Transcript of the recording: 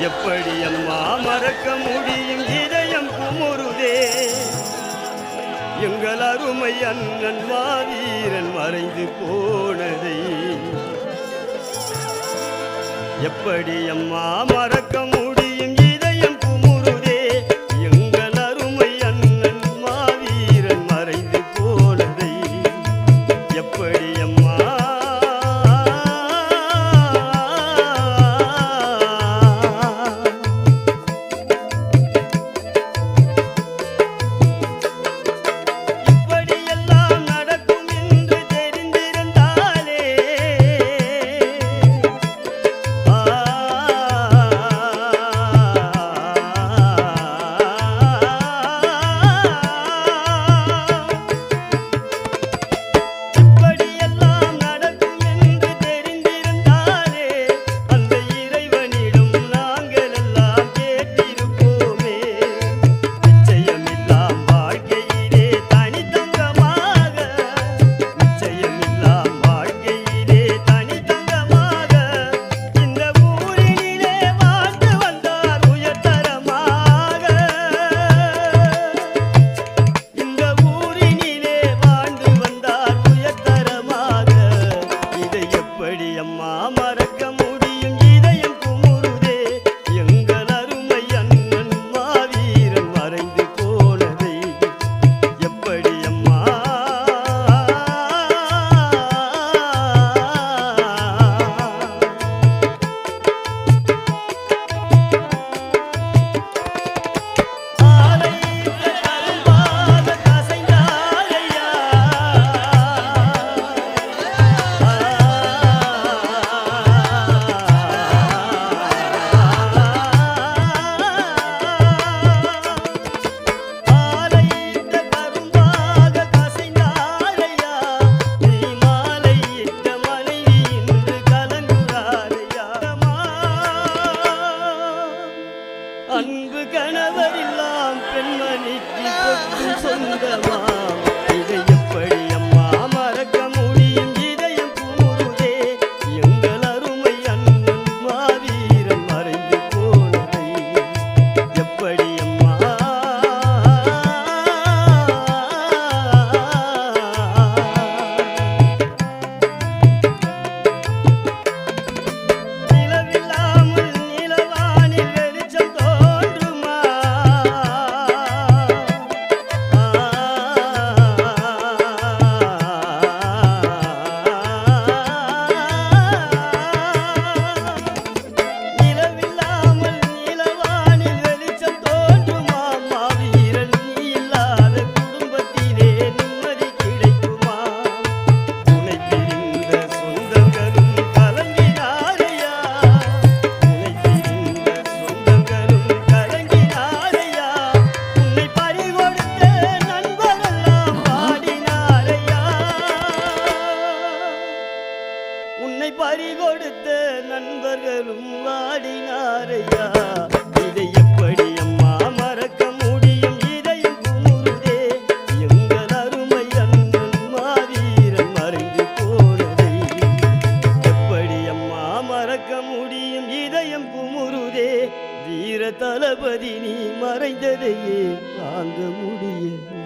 எப்படி அம்மா மறக்க முடியும் இதயம் குமுருதே எங்கள் அருமை அண்ணன் மாவீரன் மறைந்து போனதை. எப்படி அம்மா மறக்க அம்மா மறக்க に聞こえるそん பறி கொடுத்த நண்பர்களும் வாடினாரையா? இதை எப்படி அம்மா மறக்க தளபதி நீ மறைந்ததையே வாங்க முடியும்